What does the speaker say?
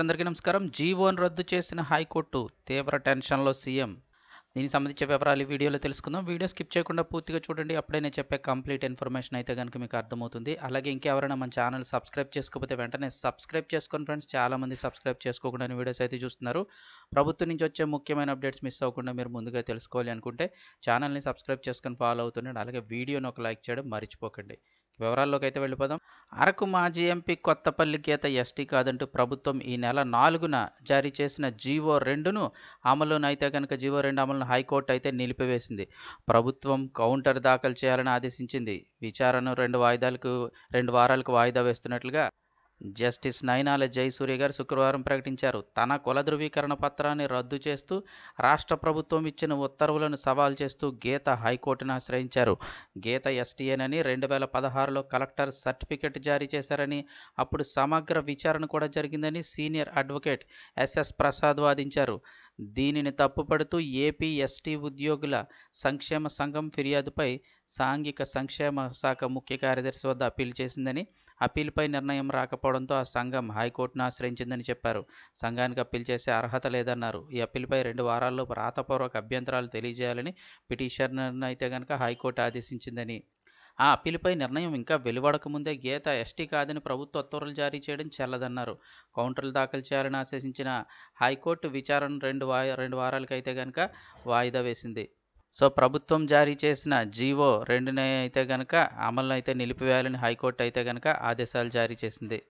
అందరికీ నమస్కారం. జీవోను రద్దు చేసిన హైకోర్టు తీవ్ర టెన్షన్లో సీఎం. దీనికి సంబంధించిన వివరాలు ఈ వీడియోలో తెలుసుకుందాం. వీడియో స్కిప్ చేయకుండా పూర్తిగా చూడండి. అప్పుడే నేను చెప్పే కంప్లీట్ ఇన్ఫర్మేషన్ అయితే కనుక మీకు అర్థమవుతుంది. అలాగే ఇంకెవరైనా మన ఛానల్ సబ్స్క్రైబ్ చేసుకోకపోతే వెంటనే సబ్స్క్రైబ్ చేసుకోండి ఫ్రెండ్స్ చాలామంది సబ్స్క్రైబ్ చేసుకోకుండా వీడియోస్ అయితే చూస్తున్నారు. ప్రభుత్వం నుంచి వచ్చే ముఖ్యమైన అప్డేట్స్ మిస్ అవ్వకుండా మీరు ముందుగా తెలుసుకోవాలి అనుకుంటే ఛానల్ని సబ్స్క్రైబ్ చేసుకొని ఫాలో అవుతుండండి. అలాగే వీడియోని ఒక లైక్ చేయడం మర్చిపోకండి. వివరాల్లోకి అయితే వెళ్ళిపోదాం. అరకు మాజీ ఎంపీ కొత్తపల్లి గీత ఎస్టీ కాదంటూ ప్రభుత్వం ఈ నెల నాలుగున జారీ చేసిన జీవో రెండును అమలును అయితే కనుక జీవో రెండు అమలును హైకోర్టు అయితే నిలిపివేసింది. ప్రభుత్వం కౌంటర్ దాఖలు చేయాలని ఆదేశించింది. విచారణను రెండు వాయిదాలకు రెండు వారాలకు వాయిదా వేస్తున్నట్లుగా జస్టిస్ నయనాల జయసూర్య గారు శుక్రవారం ప్రకటించారు. తన కుల ధృవీకరణ పత్రాన్ని రద్దు చేస్తూ రాష్ట్ర ప్రభుత్వం ఇచ్చిన ఉత్తర్వులను సవాల్ చేస్తూ గీత హైకోర్టును ఆశ్రయించారు. గీత ఎస్టీఏనని రెండు వేల పదహారులో కలెక్టర్ సర్టిఫికెట్ జారీ చేశారని అప్పుడు సమగ్ర విచారణ కూడా జరిగిందని సీనియర్ అడ్వకేట్ ఎస్ఎస్ ప్రసాద్ వాదించారు. దీనిని తప్పుపడుతూ ఏపీ ఎస్టీ ఉద్యోగుల సంక్షేమ సంఘం ఫిర్యాదుపై సాంఘిక సంక్షేమ శాఖ ముఖ్య కార్యదర్శి వద్ద అప్పీల్ చేసిందని అప్పీల్పై నిర్ణయం రాకపోవడంతో ఆ సంఘం హైకోర్టును ఆశ్రయించిందని చెప్పారు. సంఘానికి అప్పీల్ చేసే అర్హత లేదన్నారు. ఈ అప్పీల్పై రెండు వారాల్లో రాతపూర్వక అభ్యంతరాలు తెలియజేయాలని పిటిషనర్ను అయితే కనుక హైకోర్టు ఆదేశించిందని ఆ అప్పీలుపై నిర్ణయం ఇంకా వెలువడక ముందే గీత ఎస్టీ కాదని ప్రభుత్వ ఉత్తర్వులు జారీ చేయడం చెల్లదన్నారు. కౌంటర్లు దాఖలు చేయాలని ఆశించిన హైకోర్టు విచారణ రెండు వా రెండు వారాలకైతే కనుక వాయిదా వేసింది. సో ప్రభుత్వం జారీ చేసిన జీవో రెండునే అయితే కనుక అమలు అయితే నిలిపివేయాలని హైకోర్టు అయితే కనుక ఆదేశాలు జారీ చేసింది.